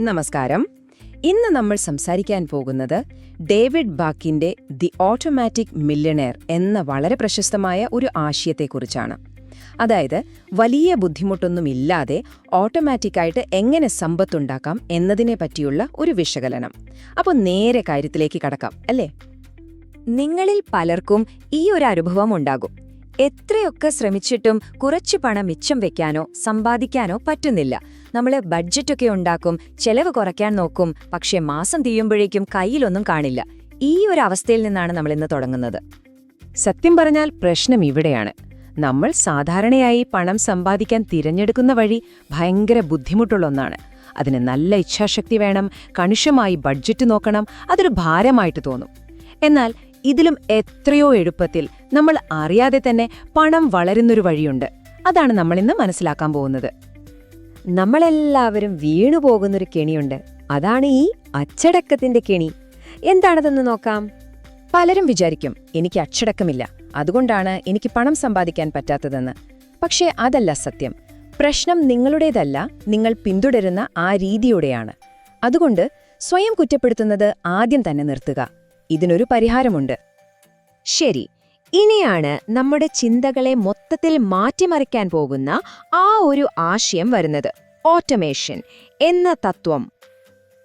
നമസ്കാരം. ഇന്ന് നമ്മൾ സംസാരിക്കാൻ പോകുന്നത് ഡേവിഡ് ബാക്കിന്റെ ദി ഓട്ടോമാറ്റിക് മില്യണയർ എന്ന വളരെ പ്രശസ്തമായ ഒരു ആശയത്തെക്കുറിച്ചാണ്. അതായത് വലിയ ബുദ്ധിമുട്ടൊന്നും ബുദ്ധിമുട്ടൊന്നുമില്ലാതെ ഓട്ടോമാറ്റിക്കായിട്ട് എങ്ങനെ സമ്പത്തുണ്ടാക്കാം എന്നതിനെ പറ്റിയുള്ള ഒരു വിശകലനം. അപ്പോൾ നേരെ കാര്യത്തിലേക്ക് കടക്കാം അല്ലേ? നിങ്ങളിൽ പലർക്കും ഈ ഒരു അനുഭവം ഉണ്ടാകും. എത്രയൊക്കെ ശ്രമിച്ചിട്ടും കുറച്ച് പണം മിച്ചം വെക്കാനോ സമ്പാദിക്കാനോ പറ്റുന്നില്ല. നമ്മൾ ബഡ്ജറ്റൊക്കെ ഉണ്ടാക്കും ചെലവ് കുറയ്ക്കാൻ നോക്കും പക്ഷേ മാസം തീയുമ്പോഴേക്കും കയ്യിലൊന്നും കാണില്ല. ഈ ഒരു അവസ്ഥയിൽ നിന്നാണ് നമ്മൾ ഇന്ന് തുടങ്ങുന്നത്. സത്യം പറഞ്ഞാൽ പ്രശ്നം ഇവിടെയാണ്. നമ്മൾ സാധാരണയായി പണം സമ്പാദിക്കാൻ തിരഞ്ഞെടുക്കുന്ന വഴി ഭയങ്കര ബുദ്ധിമുട്ടുള്ള ഒന്നാണ്. അതിന് നല്ല ഇച്ഛാശക്തി വേണം കണിശമായി ബഡ്ജറ്റ് നോക്കണം അതൊരു ഭാരമായിട്ട് തോന്നും. എന്നാൽ ഇതിലും എത്രയോ എളുപ്പത്തിൽ നമ്മൾ അറിയാതെ തന്നെ പണം വളരുന്നൊരു വഴിയുണ്ട്. അതാണ് നമ്മളിന്ന് മനസ്സിലാക്കാൻ പോകുന്നത്. നമ്മളെല്ലാവരും വീണുപോകുന്നൊരു കെണിയുണ്ട്. അതാണ് ഈ അച്ചടക്കത്തിന്റെ കെണി. എന്താണതെന്ന് നോക്കാം? പലരും വിചാരിക്കും എനിക്ക് അച്ചടക്കമില്ല. അതുകൊണ്ടാണ് എനിക്ക് പണം സമ്പാദിക്കാൻ പറ്റാത്തതെന്ന്. പക്ഷേ അതല്ല സത്യം. പ്രശ്നം നിങ്ങളുടേതല്ല നിങ്ങൾ പിന്തുടരുന്ന ആ രീതിയുടെയാണ്. അതുകൊണ്ട് സ്വയം കുറ്റപ്പെടുത്തുന്നത് ആദ്യം തന്നെ നിർത്തുക. ഇതിനൊരു പരിഹാരമുണ്ട്. ശരി ഇനിയാണ് നമ്മുടെ ചിന്തകളെ മൊത്തത്തിൽ മാറ്റിമറിക്കാൻ പോകുന്ന ആ ഒരു ആശയം വരുന്നത്. ഓട്ടോമേഷൻ എന്ന തത്വം.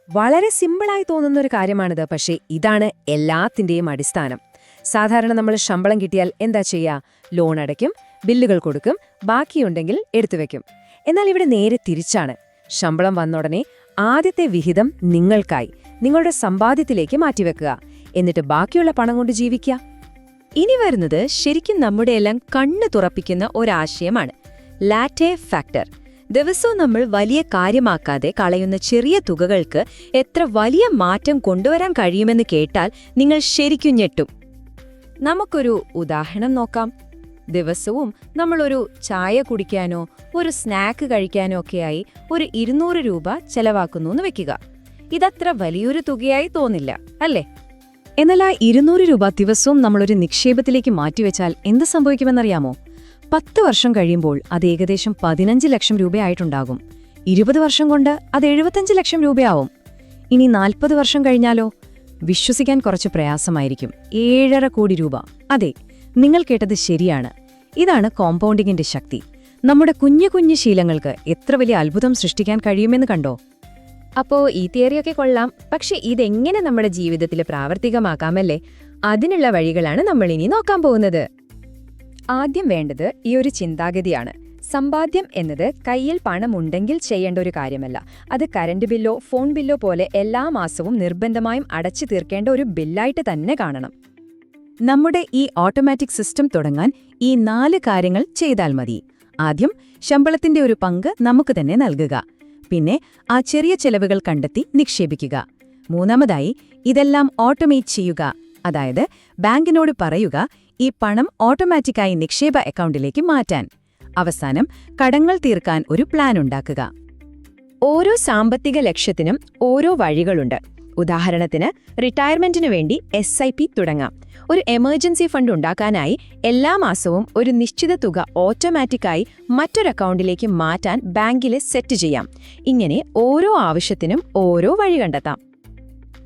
വളരെ സിമ്പിളായി തോന്നുന്ന ഒരു കാര്യമാണിത് പക്ഷേ ഇതാണ് എല്ലാത്തിന്റെയും അടിസ്ഥാനം. സാധാരണ നമ്മൾ ശമ്പളം കിട്ടിയാൽ എന്താ ചെയ്യുക ലോൺ അടയ്ക്കും ബില്ലുകൾ കൊടുക്കും ബാക്കിയുണ്ടെങ്കിൽ എടുത്തുവെക്കും എന്നാൽ ഇവിടെ നേരെ തിരിച്ചാണ്. ശമ്പളം വന്നുടനെ ആദ്യത്തെ വിഹിതം നിങ്ങൾക്കായി നിങ്ങളുടെ സമ്പാദ്യത്തിലേക്ക് മാറ്റിവെക്കുക. എന്നിട്ട് ബാക്കിയുള്ള പണം കൊണ്ട് ജീവിക്ക. ഇനി വരുന്നത് ശരിക്കും നമ്മുടെ എല്ലാം കണ്ണ് തുറപ്പിക്കുന്ന ഒരാശയമാണ്. ലാറ്റെ ഫാക്ടർ ദിവസവും നമ്മൾ വലിയ കാര്യമാക്കാതെ കളയുന്ന ചെറിയ തുകകൾക്ക് എത്ര വലിയ മാറ്റം കൊണ്ടുവരാൻ കഴിയുമെന്ന് കേട്ടാൽ നിങ്ങൾ ശരിക്കും ഞെട്ടും. നമുക്കൊരു ഉദാഹരണം നോക്കാം. ദിവസവും നമ്മളൊരു ചായ കുടിക്കാനോ ഒരു സ്നാക്ക് കഴിക്കാനോ ഒക്കെയായി ഒരു ഇരുന്നൂറ് രൂപ ചെലവാക്കുന്നു എന്ന് വെക്കുക. ഇതത്ര വലിയൊരു തുകയായി തോന്നില്ല അല്ലേ? എന്നാൽ ആ ഇരുന്നൂറ് രൂപ ദിവസവും നമ്മളൊരു നിക്ഷേപത്തിലേക്ക് മാറ്റിവെച്ചാൽ എന്ത് സംഭവിക്കുമെന്നറിയാമോ? പത്ത് വർഷം കഴിയുമ്പോൾ അത് ഏകദേശം പതിനഞ്ച് ലക്ഷം രൂപയായിട്ടുണ്ടാകും. ഇരുപത് വർഷം കൊണ്ട് അത് എഴുപത്തഞ്ച് ലക്ഷം രൂപയാവും. ഇനി നാൽപ്പത് വർഷം കഴിഞ്ഞാലോ? വിശ്വസിക്കാൻ കുറച്ച് പ്രയാസമായിരിക്കും. ഏഴര കോടി രൂപ. അതെ നിങ്ങൾ കേട്ടത് ശരിയാണ്. ഇതാണ് കോമ്പൗണ്ടിങ്ങിന്റെ ശക്തി. നമ്മുടെ കുഞ്ഞു കുഞ്ഞു ശീലങ്ങൾക്ക് എത്ര വലിയ അത്ഭുതം സൃഷ്ടിക്കാൻ കഴിയുമെന്ന് കണ്ടോ? അപ്പോ ഈ തിയറിയൊക്കെ കൊള്ളാം. പക്ഷെ ഇതെങ്ങനെ നമ്മുടെ ജീവിതത്തിൽ പ്രാവർത്തികമാക്കാമല്ലേ? അതിനുള്ള വഴികളാണ് നമ്മൾ ഇനി നോക്കാൻ പോകുന്നത്. ആദ്യം വേണ്ടത് ഈ ഒരു ചിന്താഗതിയാണ്. സമ്പാദ്യം എന്നത് കയ്യിൽ പണമുണ്ടെങ്കിൽ ചെയ്യേണ്ട ഒരു കാര്യമല്ല. അത് കരണ്ട് ബില്ലോ ഫോൺ ബില്ലോ പോലെ എല്ലാ മാസവും നിർബന്ധമായും അടച്ചു തീർക്കേണ്ട ഒരു ബില്ലായിട്ട് തന്നെ കാണണം. നമ്മുടെ ഈ ഓട്ടോമാറ്റിക് സിസ്റ്റം തുടങ്ങാൻ ഈ നാല് കാര്യങ്ങൾ ചെയ്താൽ മതി. ആദ്യം ശമ്പളത്തിന്റെ ഒരു പങ്ക് നമുക്ക് തന്നെ നൽകുക. പിന്നെ ആ ചെറിയ ചെലവുകൾ കണ്ടെത്തി നിക്ഷേപിക്കുക. മൂന്നാമതായി ഇതെല്ലാം ഓട്ടോമേറ്റ് ചെയ്യുക. അതായത് ബാങ്കിനോട് പറയുക ഈ പണം ഓട്ടോമാറ്റിക്കായി നിക്ഷേപ അക്കൗണ്ടിലേക്ക് മാറ്റാൻ. അവസാനം കടങ്ങൾ തീർക്കാൻ ഒരു പ്ലാൻ ഉണ്ടാക്കുക. ഓരോ സാമ്പത്തിക ലക്ഷ്യത്തിനും ഓരോ വഴികളുണ്ട്. ഉദാഹരണത്തിന് റിട്ടയർമെന്റിന് വേണ്ടി എസ് ഐ പി തുടങ്ങാം. ഒരു എമർജൻസി ഫണ്ട് ഉണ്ടാക്കാനായി എല്ലാ മാസവും ഒരു നിശ്ചിത തുക ഓട്ടോമാറ്റിക്കായി മറ്റൊരു അക്കൗണ്ടിലേക്ക് മാറ്റാൻ ബാങ്കിൽ സെറ്റ് ചെയ്യാം. ഇങ്ങനെ ഓരോ ആവശ്യത്തിനും ഓരോ വഴി കണ്ടെത്താം.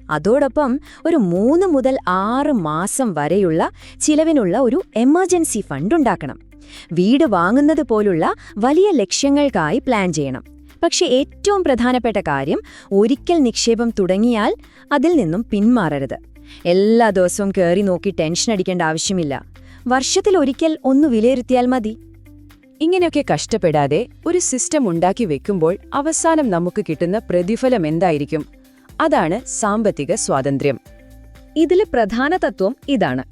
അതോടൊപ്പം ഒരു മൂന്ന് മുതൽ ആറ് മാസം വരെയുള്ള ചിലവിനുള്ള ഒരു എമർജൻസി ഫണ്ട് ഉണ്ടാക്കണം. വീട് വാങ്ങുന്നത് പോലുള്ള വലിയ ലക്ഷ്യങ്ങൾക്കായി പ്ലാൻ ചെയ്യണം. പക്ഷെ ഏറ്റവും പ്രധാനപ്പെട്ട കാര്യം ഒരിക്കൽ നിക്ഷേപം തുടങ്ങിയാൽ അതിൽ നിന്നും പിന്മാറരുത്. എല്ലാ ദിവസവും കയറി നോക്കി ടെൻഷൻ അടിക്കേണ്ട ആവശ്യമില്ല. വർഷത്തിൽ ഒരിക്കൽ ഒന്ന് വിലയിരുത്തിയാൽ മതി. ഇങ്ങനെയൊക്കെ കഷ്ടപ്പെടാതെ ഒരു സിസ്റ്റം ഉണ്ടാക്കി വെക്കുമ്പോൾ അവസാനം നമുക്ക് കിട്ടുന്ന പ്രതിഫലം എന്തായിരിക്കും? അതാണ് സാമ്പത്തിക സ്വാതന്ത്ര്യം. ഇതിലെ പ്രധാന തത്വം ഇതാണ്.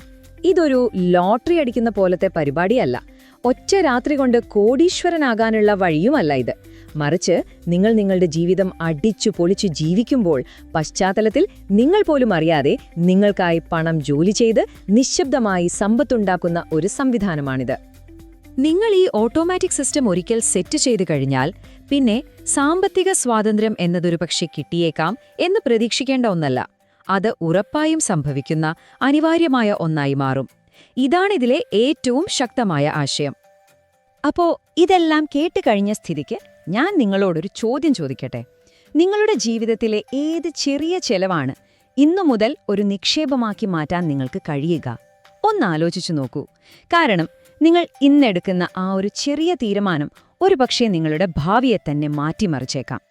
ഇതൊരു ലോട്ടറി അടിക്കുന്ന പോലത്തെ പരിപാടിയല്ല. ഒറ്റ രാത്രി കൊണ്ട് കോടീശ്വരനാകാനുള്ള വഴിയുമല്ല ഇത്. മറിച്ച് നിങ്ങൾ നിങ്ങളുടെ ജീവിതം അടിച്ചു പൊളിച്ചു ജീവിക്കുമ്പോൾ പശ്ചാത്തലത്തിൽ നിങ്ങൾ പോലും അറിയാതെ നിങ്ങൾക്കായി പണം ജോലി ചെയ്ത് നിശബ്ദമായി സമ്പത്തുണ്ടാക്കുന്ന ഒരു സംവിധാനമാണിത്. നിങ്ങൾ ഈ ഓട്ടോമാറ്റിക് സിസ്റ്റം ഒരിക്കൽ സെറ്റ് ചെയ്തു കഴിഞ്ഞാൽ പിന്നെ സാമ്പത്തിക സ്വാതന്ത്ര്യം എന്നതൊരു പക്ഷേ കിട്ടിയേക്കാം എന്ന് പ്രതീക്ഷിക്കേണ്ട ഒന്നല്ല. അത് ഉറപ്പായും സംഭവിക്കുന്ന അനിവാര്യമായ ഒന്നായി മാറും. ഇതാണിതിലെ ഏറ്റവും ശക്തമായ ആശയം. അപ്പോ ഇതെല്ലാം കേട്ടുകഴിഞ്ഞ സ്ഥിതിക്ക് ഞാൻ നിങ്ങളോടൊരു ചോദ്യം ചോദിക്കട്ടെ? നിങ്ങളുടെ ജീവിതത്തിലെ ഏത് ചെറിയ ചെലവാണ് ഇന്നു മുതൽ ഒരു നിക്ഷേപമാക്കി മാറ്റാൻ നിങ്ങൾക്ക് കഴിയുക? ഒന്നാലോചിച്ചു നോക്കൂ. കാരണം നിങ്ങൾ ഇന്നെടുക്കുന്ന ആ ഒരു ചെറിയ തീരുമാനം ഒരുപക്ഷെ നിങ്ങളുടെ ഭാവിയെ തന്നെ മാറ്റിമറിച്ചേക്കാം.